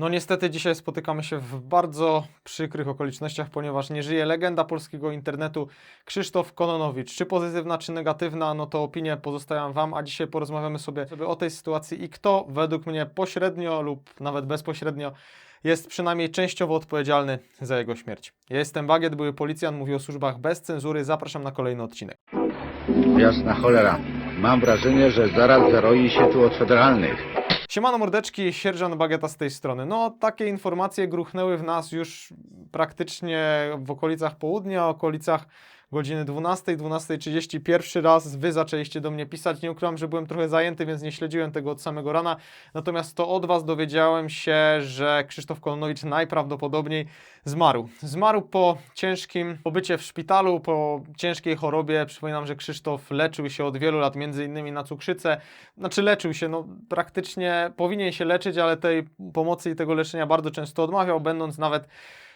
No niestety dzisiaj spotykamy się w bardzo przykrych okolicznościach, ponieważ nie żyje legenda polskiego internetu Krzysztof Kononowicz. Czy pozytywna, czy negatywna, no to opinię pozostawiam Wam, a dzisiaj porozmawiamy sobie, o tej sytuacji i kto według mnie pośrednio lub nawet bezpośrednio jest przynajmniej częściowo odpowiedzialny za jego śmierć. Ja jestem Bagiet, były policjant, mówię o służbach bez cenzury, zapraszam na kolejny odcinek. Jasna cholera. Mam wrażenie, że zaraz zaroi się tu od federalnych. Siemano mordeczki, sierżant Bagieta z tej strony. No, takie informacje gruchnęły w nas już praktycznie w okolicach południa, okolicach godziny 12, 12.30. Pierwszy raz wy zaczęliście do mnie pisać. Nie ukrywam, że byłem trochę zajęty, więc nie śledziłem tego od samego rana. Natomiast to od was dowiedziałem się, że Krzysztof Kolonowicz najprawdopodobniej zmarł. Zmarł po ciężkim pobycie w szpitalu, po ciężkiej chorobie. Przypominam, że Krzysztof leczył się od wielu lat, między innymi na cukrzycę. Znaczy leczył się, no praktycznie powinien się leczyć, ale tej pomocy i tego leczenia bardzo często odmawiał, będąc nawet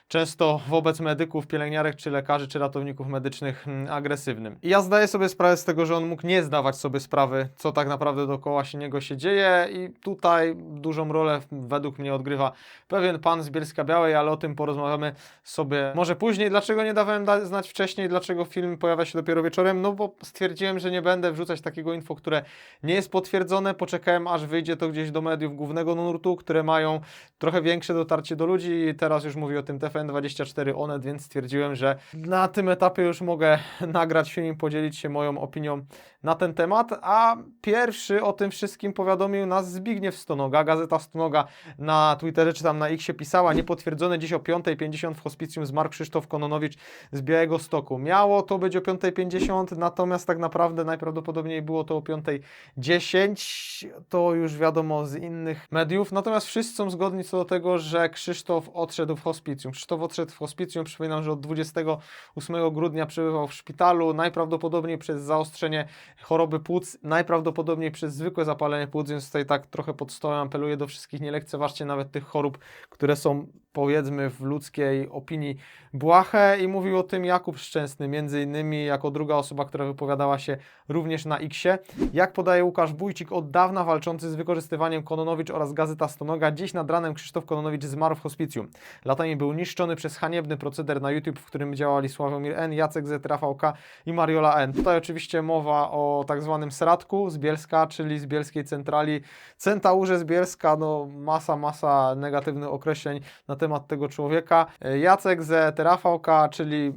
często wobec medyków, pielęgniarek, czy lekarzy, czy ratowników medycznych mm, agresywnym. I ja zdaję sobie sprawę z tego, że on mógł nie zdawać sobie sprawy, co tak naprawdę dookoła się niego się dzieje i tutaj dużą rolę według mnie odgrywa pewien pan z Bielska Białej, ale o tym porozmawiamy sobie może później. Dlaczego nie dawałem da- znać wcześniej, dlaczego film pojawia się dopiero wieczorem? No bo stwierdziłem, że nie będę wrzucać takiego info, które nie jest potwierdzone. Poczekałem, aż wyjdzie to gdzieś do mediów głównego nurtu, które mają trochę większe dotarcie do ludzi i teraz już mówi o tym TFN24 Onet, więc stwierdziłem, że na tym etapie już mogę nagrać film i podzielić się moją opinią na ten temat, a pierwszy o tym wszystkim powiadomił nas Zbigniew Stonoga, Gazeta Stonoga na Twitterze czy tam na X pisała, niepotwierdzone dziś o 5.50 w hospicjum zmarł Krzysztof Kononowicz z Białego Stoku. Miało to być o 5.50, natomiast tak naprawdę najprawdopodobniej było to o 5.10, to już wiadomo z innych mediów, natomiast wszyscy są zgodni co do tego, że Krzysztof odszedł w hospicjum. Krzysztof odszedł w hospicjum, przypominam, że od 28 grudnia przebywał w szpitalu, najprawdopodobniej przez zaostrzenie choroby płuc, najprawdopodobniej przez zwykłe zapalenie płuc, więc tutaj tak trochę pod stołem apeluję do wszystkich, nie lekceważcie nawet tych chorób, które są powiedzmy w ludzkiej opinii błahe i mówił o tym Jakub Szczęsny, między innymi jako druga osoba, która wypowiadała się również na Xie. Jak podaje Łukasz Bójcik, od dawna walczący z wykorzystywaniem Kononowicz oraz Gazeta Stonoga, dziś nad ranem Krzysztof Kononowicz zmarł w hospicjum. Latami był niszczony przez haniebny proceder na YouTube, w którym działali Sławomir N, Jacek Z, Rafał K i Mariola N. Tutaj oczywiście mowa o tak zwanym Sradku z Bielska, czyli z Bielskiej Centrali. Centaurze z Bielska, no masa, masa negatywnych określeń na temat tego człowieka. E, Jacek Z, Rafał K, czyli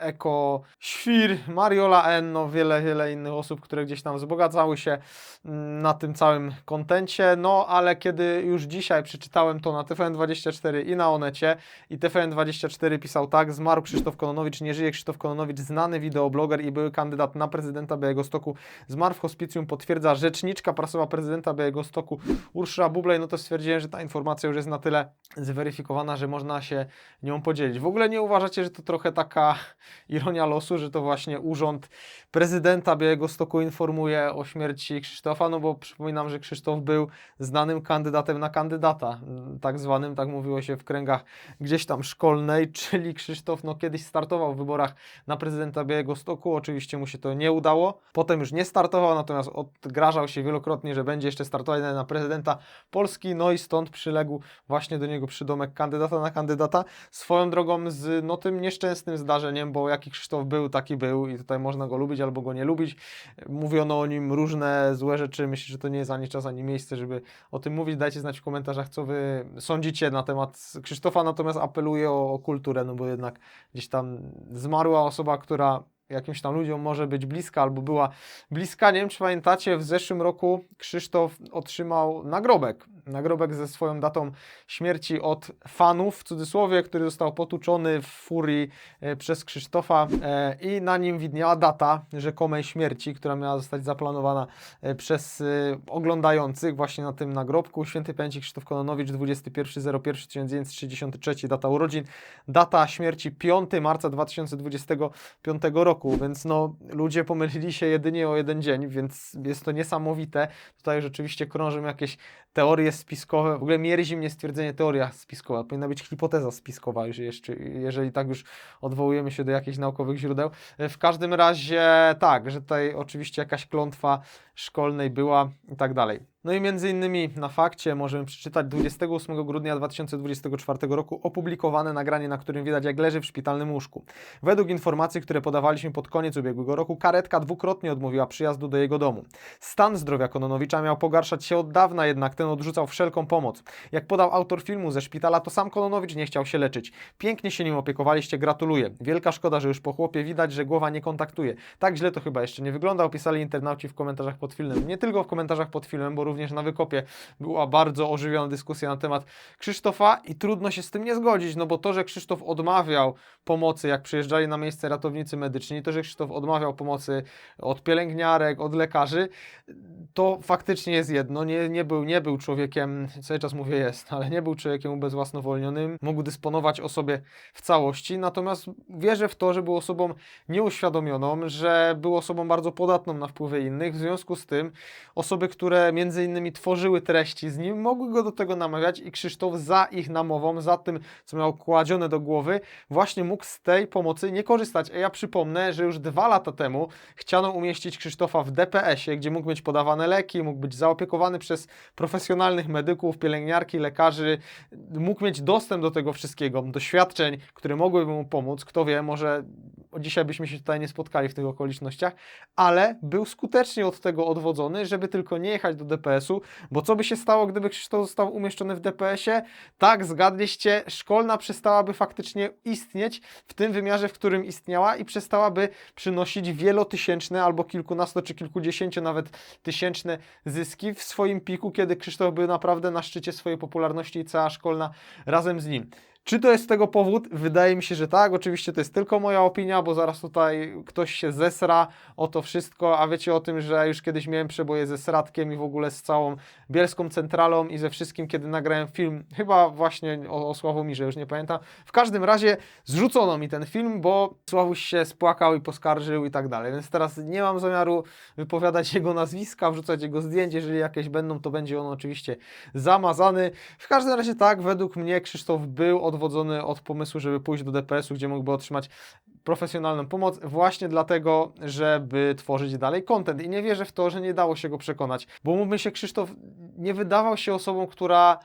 e, Eko Świr, Mariola N, no wiele, wiele innych osób, które gdzieś tam wzbogacały się mm, na tym całym kontencie, no ale kiedy już dzisiaj przeczytałem to na TVN24 i na Onecie i TVN24 pisał tak, zmarł Krzysztof Kononowicz, nie żyje Krzysztof Kononowicz, znany wideobloger i były kandydat na prezydenta Białegostoku, zmarł w hospicjum, potwierdza rzeczniczka prasowa prezydenta Białegostoku Urszula Bublej, no to stwierdziłem, że ta informacja już jest na tyle zweryfikowana, że można się nią podzielić. W ogóle nie uważacie, że to trochę taka ironia losu, że to właśnie urząd prezydenta Białegostoku informuje o śmierci Krzysztofa, no bo przypominam, że Krzysztof był znanym kandydatem na kandydata, tak zwanym, tak mówiło się w kręgach gdzieś tam szkolnej, czyli Krzysztof no kiedyś startował w wyborach na prezydenta Białegostoku, oczywiście mu się to nie udało, potem już nie startował, natomiast odgrażał się wielokrotnie, że będzie jeszcze startować na prezydenta Polski, no i stąd przyległ właśnie do niego przydomek kandydata na kandydata, swoją drogą z no tym nieszczęsnym zdarzeniem, bo jaki Krzysztof był, taki był i tutaj można go lubić albo go nie lubić, mówiono o nim różne złe rzeczy, myślę, że to nie jest ani czas, ani miejsce, żeby o tym mówić, dajcie znać w komentarzach, co wy sądzicie na temat Krzysztofa, natomiast apeluję o, o kulturę, no bo jednak gdzieś tam zmarła osoba, która jakimś tam ludziom może być bliska albo była bliska. Nie wiem, czy pamiętacie, w zeszłym roku Krzysztof otrzymał nagrobek. Nagrobek ze swoją datą śmierci od fanów, w cudzysłowie, który został potuczony w furii e, przez Krzysztofa e, i na nim widniała data rzekomej śmierci, która miała zostać zaplanowana e, przez oglądających właśnie na tym nagrobku. Święty Pamięci Krzysztof Kononowicz, 21.01.1963, data urodzin, data śmierci 5 marca 2025 roku, więc no ludzie pomylili się jedynie o jeden dzień, więc jest to niesamowite. Tutaj rzeczywiście krążą jakieś teorie spiskowe. W ogóle mierzi mnie stwierdzenie teoria spiskowa. Powinna być hipoteza spiskowa, jeżeli tak już odwołujemy się do jakichś naukowych źródeł. W każdym razie tak, że tutaj oczywiście jakaś klątwa szkolnej była i tak dalej. No i między innymi na fakcie możemy przeczytać 28 grudnia 2024 roku opublikowane nagranie, na którym widać jak leży w szpitalnym łóżku. Według informacji, które podawaliśmy pod koniec ubiegłego roku, karetka dwukrotnie odmówiła przyjazdu do jego domu. Stan zdrowia Kononowicza miał pogarszać się od dawna, jednak ten odrzucał wszelką pomoc. Jak podał autor filmu ze szpitala, to sam Kononowicz nie chciał się leczyć. Pięknie się nim opiekowaliście, gratuluję. Wielka szkoda, że już po chłopie widać, że głowa nie kontaktuje. Tak źle to chyba jeszcze nie wygląda, opisali internauci w komentarzach pod filmem. Nie tylko w komentarzach pod filmem, bo również na wykopie. Była bardzo ożywiona dyskusja na temat Krzysztofa i trudno się z tym nie zgodzić, no bo to, że Krzysztof odmawiał pomocy, jak przyjeżdżali na miejsce ratownicy medyczni, to, że Krzysztof odmawiał pomocy od pielęgniarek, od lekarzy, to faktycznie jest jedno. Nie, nie, był, nie był człowiekiem, cały czas mówię jest, ale nie był człowiekiem ubezwłasnowolnionym, mógł dysponować o sobie w całości, natomiast wierzę w to, że był osobą nieuświadomioną, że był osobą bardzo podatną na wpływy innych, w związku z tym osoby, które między innymi tworzyły treści z nim, mogły go do tego namawiać i Krzysztof za ich namową, za tym, co miał kładzione do głowy, właśnie mógł z tej pomocy nie korzystać. A ja przypomnę, że już dwa lata temu chciano umieścić Krzysztofa w DPS-ie, gdzie mógł mieć podawane leki, mógł być zaopiekowany przez profesjonalnych medyków, pielęgniarki, lekarzy, mógł mieć dostęp do tego wszystkiego, doświadczeń, które mogłyby mu pomóc. Kto wie, może dzisiaj byśmy się tutaj nie spotkali w tych okolicznościach, ale był skutecznie od tego odwodzony, żeby tylko nie jechać do DPS-u, bo co by się stało, gdyby Krzysztof został umieszczony w DPS-ie? Tak, zgadliście, szkolna przestałaby faktycznie istnieć w tym wymiarze, w którym istniała i przestałaby przynosić wielotysięczne albo kilkunasto czy kilkudziesięcio nawet tysięczne zyski w swoim piku, kiedy Krzysztof był naprawdę na szczycie swojej popularności i cała szkolna razem z nim. Czy to jest z tego powód? Wydaje mi się, że tak. Oczywiście to jest tylko moja opinia, bo zaraz tutaj ktoś się zesra o to wszystko, a wiecie o tym, że już kiedyś miałem przeboje ze Sratkiem i w ogóle z całą Bielską Centralą i ze wszystkim, kiedy nagrałem film, chyba właśnie o, o Sławomirze, już nie pamiętam. W każdym razie zrzucono mi ten film, bo Sławuś się spłakał i poskarżył i tak dalej, więc teraz nie mam zamiaru wypowiadać jego nazwiska, wrzucać jego zdjęć, jeżeli jakieś będą, to będzie on oczywiście zamazany. W każdym razie tak, według mnie Krzysztof był odwodzony od pomysłu, żeby pójść do DPS-u, gdzie mógłby otrzymać profesjonalną pomoc, właśnie dlatego, żeby tworzyć dalej content. I nie wierzę w to, że nie dało się go przekonać, bo mówmy się, Krzysztof nie wydawał się osobą, która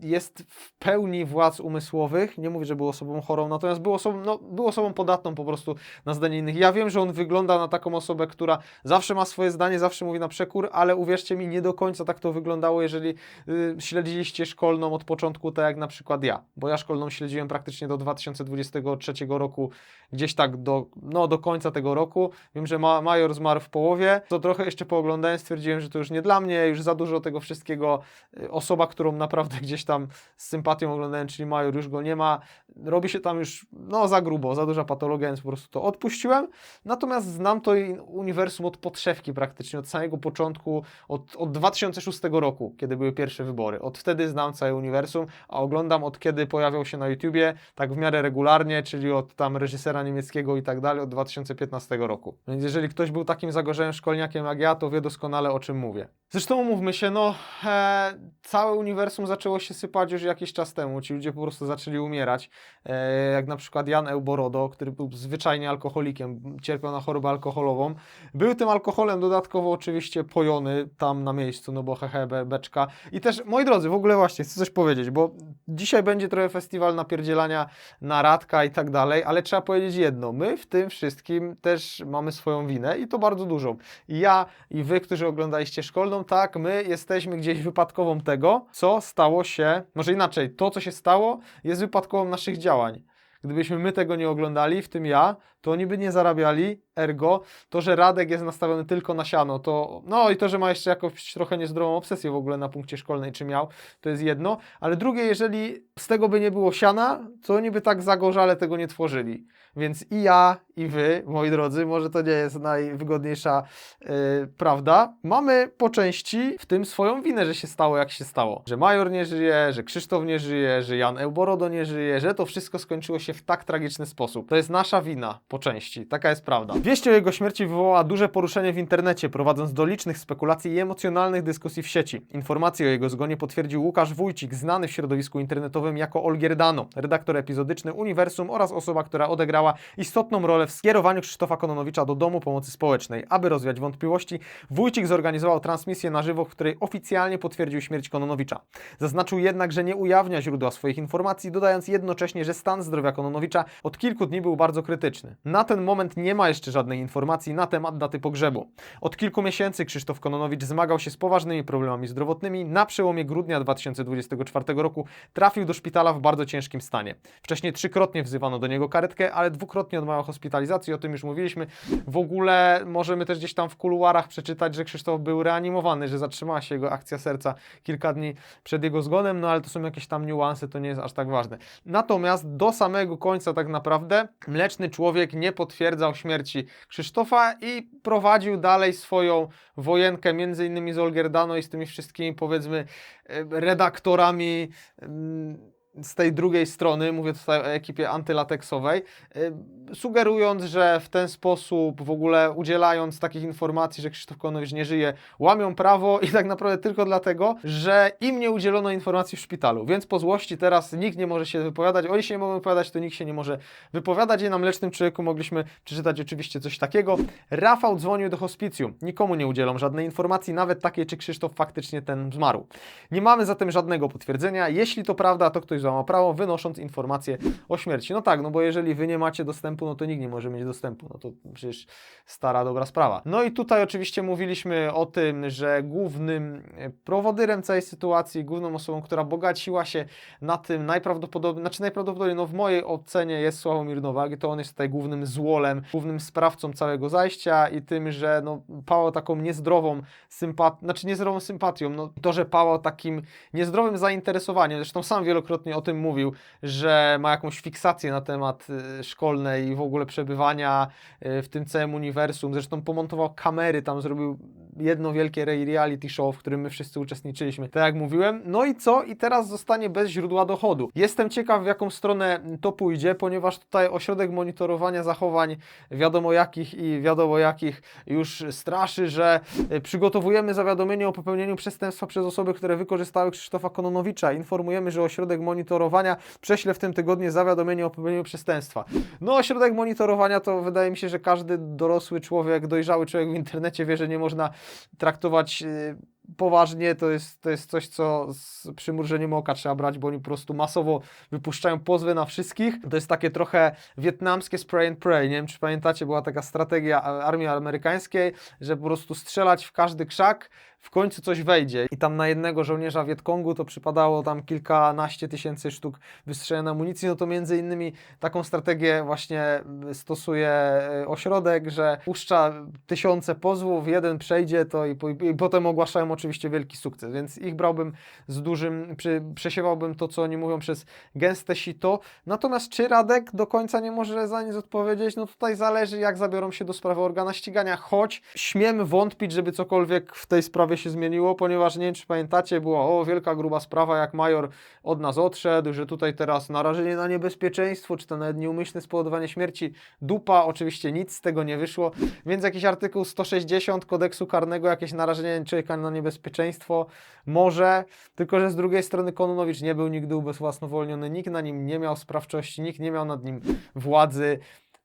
jest w pełni władz umysłowych. Nie mówię, że był osobą chorą, natomiast był osobą, no, był osobą podatną po prostu na zdanie innych. Ja wiem, że on wygląda na taką osobę, która zawsze ma swoje zdanie, zawsze mówi na przekór, ale uwierzcie mi, nie do końca tak to wyglądało, jeżeli y, śledziliście szkolną od początku, tak jak na przykład ja. Bo ja szkolną śledziłem praktycznie do 2023 roku, gdzieś tak do, no, do końca tego roku. Wiem, że ma, Major zmarł w połowie, to trochę jeszcze pooglądałem, stwierdziłem, że to już nie dla mnie, już za dużo tego wszystkiego. Y, Osoba, którą naprawdę gdzieś tam z sympatią oglądałem, czyli Major, już go nie ma. Robi się tam już, no za grubo, za duża patologia, więc po prostu to odpuściłem. Natomiast znam to uniwersum od podszewki praktycznie, od samego początku, od, od 2006 roku, kiedy były pierwsze wybory. Od wtedy znam całe uniwersum, a oglądam od kiedy pojawiał się na YouTubie, tak w miarę regularnie, czyli od tam reżysera niemieckiego i tak dalej, od 2015 roku. Więc jeżeli ktoś był takim zagorzałym szkolniakiem jak ja, to wie doskonale o czym mówię. Zresztą umówmy się, no e, całe uniwersum zaczęło się sypać już jakiś czas temu, ci ludzie po prostu zaczęli umierać, e, jak na przykład Jan Euborodo, który był zwyczajnie alkoholikiem, cierpiał na chorobę alkoholową, był tym alkoholem dodatkowo oczywiście pojony tam na miejscu, no bo hehe, be, beczka. I też, moi drodzy, w ogóle właśnie chcę coś powiedzieć, bo dzisiaj będzie trochę festiwal napierdzielania na Radka i tak dalej, ale trzeba powiedzieć jedno, my w tym wszystkim też mamy swoją winę i to bardzo dużą. I ja i wy, którzy oglądaliście szkolną, tak, my jesteśmy gdzieś wypadkową tego, co stało się, może inaczej, to co się stało jest wypadkową naszych działań. Gdybyśmy my tego nie oglądali, w tym ja, to oni by nie zarabiali, ergo to, że Radek jest nastawiony tylko na siano, to no i to, że ma jeszcze jakąś trochę niezdrową obsesję w ogóle na punkcie szkolnej, czy miał, to jest jedno, ale drugie, jeżeli z tego by nie było siana, to oni by tak zagorzale tego nie tworzyli. Więc i ja, i wy, moi drodzy, może to nie jest najwygodniejsza yy, prawda, mamy po części w tym swoją winę, że się stało jak się stało. Że Major nie żyje, że Krzysztof nie żyje, że Jan Euborodo nie żyje, że to wszystko skończyło się w tak tragiczny sposób. To jest nasza wina. Po części. Taka jest prawda. Wieść o jego śmierci wywołała duże poruszenie w internecie, prowadząc do licznych spekulacji i emocjonalnych dyskusji w sieci. Informacje o jego zgonie potwierdził Łukasz Wójcik, znany w środowisku internetowym jako Olgierdano, redaktor epizodyczny Uniwersum oraz osoba, która odegrała istotną rolę w skierowaniu Krzysztofa Kononowicza do Domu Pomocy Społecznej. Aby rozwiać wątpliwości, Wójcik zorganizował transmisję na żywo, w której oficjalnie potwierdził śmierć Kononowicza. Zaznaczył jednak, że nie ujawnia źródła swoich informacji, dodając jednocześnie, że stan zdrowia Kononowicza od kilku dni był bardzo krytyczny. Na ten moment nie ma jeszcze żadnej informacji na temat daty pogrzebu. Od kilku miesięcy Krzysztof Kononowicz zmagał się z poważnymi problemami zdrowotnymi. Na przełomie grudnia 2024 roku trafił do szpitala w bardzo ciężkim stanie. Wcześniej trzykrotnie wzywano do niego karetkę, ale dwukrotnie odmawiał hospitalizacji, o tym już mówiliśmy. W ogóle możemy też gdzieś tam w kuluarach przeczytać, że Krzysztof był reanimowany, że zatrzymała się jego akcja serca kilka dni przed jego zgonem, no ale to są jakieś tam niuanse, to nie jest aż tak ważne. Natomiast do samego końca tak naprawdę Mleczny Człowiek nie potwierdzał śmierci Krzysztofa i prowadził dalej swoją wojenkę między innymi z Olgierdano i z tymi wszystkimi powiedzmy e, redaktorami mm, z tej drugiej strony, mówię tutaj o ekipie antylateksowej, y, sugerując, że w ten sposób w ogóle udzielając takich informacji, że Krzysztof Konowicz nie żyje, łamią prawo i tak naprawdę tylko dlatego, że im nie udzielono informacji w szpitalu, więc po złości teraz nikt nie może się wypowiadać, oni się nie mogą wypowiadać, to nikt się nie może wypowiadać. I na Mlecznym Człowieku mogliśmy przeczytać oczywiście coś takiego. Rafał dzwonił do hospicjum, nikomu nie udzielą żadnej informacji, nawet takiej, czy Krzysztof faktycznie ten zmarł. Nie mamy zatem żadnego potwierdzenia, jeśli to prawda, to ktoś złamał prawo, wynosząc informacje o śmierci. No tak, no bo jeżeli wy nie macie dostępu, no to nikt nie może mieć dostępu. No to przecież stara, dobra sprawa. No i tutaj oczywiście mówiliśmy o tym, że głównym e, prowodyrem całej sytuacji, główną osobą, która bogaciła się na tym najprawdopodobniej, znaczy najprawdopodobniej, no w mojej ocenie jest Sławomir Nowak to on jest tutaj głównym złolem, głównym sprawcą całego zajścia i tym, że no pałał taką niezdrową sympatią, znaczy niezdrową sympatią, no to, że pałał takim niezdrowym zainteresowaniem, zresztą sam wielokrotnie o tym mówił, że ma jakąś fiksację na temat y, szkolnej i w ogóle przebywania y, w tym całym uniwersum. Zresztą pomontował kamery, tam zrobił jedno wielkie re- reality show, w którym my wszyscy uczestniczyliśmy. Tak jak mówiłem. No i co? I teraz zostanie bez źródła dochodu. Jestem ciekaw, w jaką stronę to pójdzie, ponieważ tutaj ośrodek monitorowania zachowań wiadomo jakich i wiadomo jakich już straszy, że y, przygotowujemy zawiadomienie o popełnieniu przestępstwa przez osoby, które wykorzystały Krzysztofa Kononowicza. Informujemy, że ośrodek monitorowania prześle w tym tygodniu zawiadomienie o popełnieniu przestępstwa. No, ośrodek monitorowania to wydaje mi się, że każdy dorosły człowiek, dojrzały człowiek w internecie wie, że nie można traktować y, poważnie. To jest, to jest coś, co z przymrużeniem oka trzeba brać, bo oni po prostu masowo wypuszczają pozwy na wszystkich. To jest takie trochę wietnamskie spray and pray. Nie wiem, czy pamiętacie, była taka strategia armii amerykańskiej, że po prostu strzelać w każdy krzak, w końcu coś wejdzie. I tam na jednego żołnierza Wietkongu to przypadało tam kilkanaście tysięcy sztuk wystrzelonej amunicji, no to między innymi taką strategię właśnie stosuje e, ośrodek, że puszcza tysiące pozwów, jeden przejdzie to i, i potem ogłaszają oczywiście wielki sukces, więc ich brałbym z dużym, przy, przesiewałbym to, co oni mówią przez gęste sito. Natomiast czy Radek do końca nie może za nic odpowiedzieć? No tutaj zależy, jak zabiorą się do sprawy organa ścigania, choć śmiem wątpić, żeby cokolwiek w tej sprawie się zmieniło, ponieważ nie wiem, czy pamiętacie, była o wielka, gruba sprawa, jak major od nas odszedł, że tutaj teraz narażenie na niebezpieczeństwo, czy to nawet nieumyślne spowodowanie śmierci, dupa, oczywiście nic z tego nie wyszło, więc jakiś artykuł 160 kodeksu karnego, jakieś narażenie człowieka na niebezpieczeństwo, może, tylko że z drugiej strony Kononowicz nie był nigdy ubezwłasnowolniony, nikt na nim nie miał sprawczości, nikt nie miał nad nim władzy,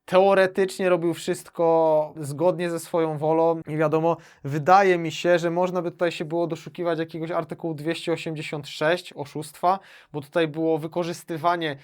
teoretycznie robił wszystko zgodnie ze swoją wolą i wiadomo, wydaje mi się, że można by tutaj się było doszukiwać jakiegoś artykułu 286 oszustwa, bo tutaj było wykorzystywanie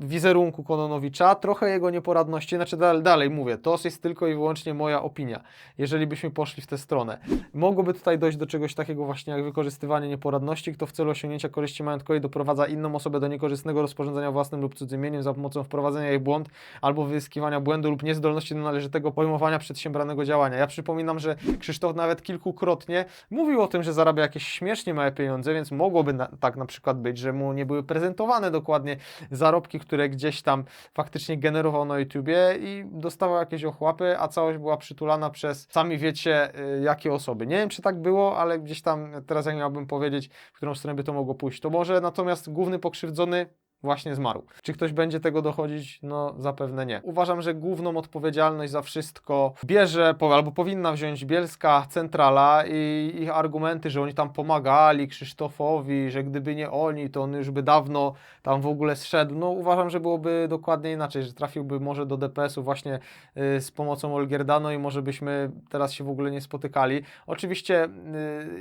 wizerunku Kononowicza, trochę jego nieporadności, znaczy dalej, dalej mówię, to jest tylko i wyłącznie moja opinia, jeżeli byśmy poszli w tę stronę. Mogłoby tutaj dojść do czegoś takiego właśnie jak wykorzystywanie nieporadności, kto w celu osiągnięcia korzyści majątkowej doprowadza inną osobę do niekorzystnego rozporządzenia własnym lub cudzym mieniem za pomocą wprowadzenia jej błąd albo wyzyskiwania błędu lub niezdolności do należytego pojmowania przedsiębranego działania. Ja przypominam, że Krzysztof nawet kilkukrotnie mówił o tym, że zarabia jakieś śmiesznie małe pieniądze, więc mogłoby na, tak na przykład być, że mu nie były prezentowane dokładnie zarobki, które gdzieś tam faktycznie generował na YouTubie i dostawał jakieś ochłapy, a całość była przytulana przez sami wiecie y, jakie osoby. Nie wiem, czy tak było, ale gdzieś tam teraz jak miałbym powiedzieć, w którą stronę by to mogło pójść, to może natomiast główny pokrzywdzony właśnie zmarł. Czy ktoś będzie tego dochodzić? No zapewne nie. Uważam, że główną odpowiedzialność za wszystko bierze albo powinna wziąć Bielska Centrala i ich argumenty, że oni tam pomagali Krzysztofowi, że gdyby nie oni, to on już by dawno tam w ogóle zszedł. No uważam, że byłoby dokładnie inaczej, że trafiłby może do DPS-u właśnie y, z pomocą Olgierdano i może byśmy teraz się w ogóle nie spotykali. Oczywiście y,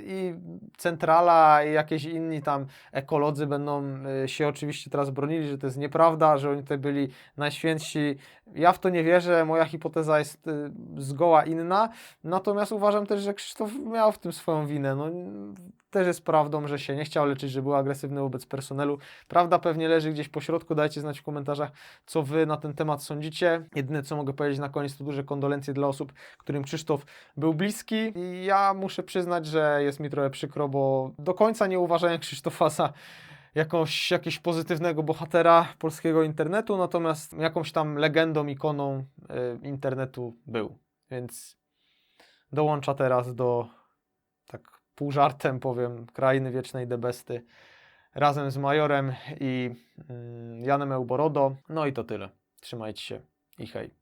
i Centrala i jakieś inni tam ekolodzy będą y, się oczywiście teraz bronili, że to jest nieprawda, że oni tutaj byli najświętsi. Ja w to nie wierzę, moja hipoteza jest y, zgoła inna, natomiast uważam też, że Krzysztof miał w tym swoją winę. No, też jest prawdą, że się nie chciał leczyć, że był agresywny wobec personelu. Prawda pewnie leży gdzieś po środku, dajcie znać w komentarzach, co wy na ten temat sądzicie. Jedyne, co mogę powiedzieć na koniec, to duże kondolencje dla osób, którym Krzysztof był bliski i ja muszę przyznać, że jest mi trochę przykro, bo do końca nie uważałem Krzysztofa za jakąś, jakiegoś pozytywnego bohatera polskiego internetu, natomiast jakąś tam legendą, ikoną y, internetu był, więc dołącza teraz do, tak pół żartem powiem, Krainy Wiecznej Debesty razem z Majorem i mm, Janem Euborodo. No i to tyle. Trzymajcie się i hej.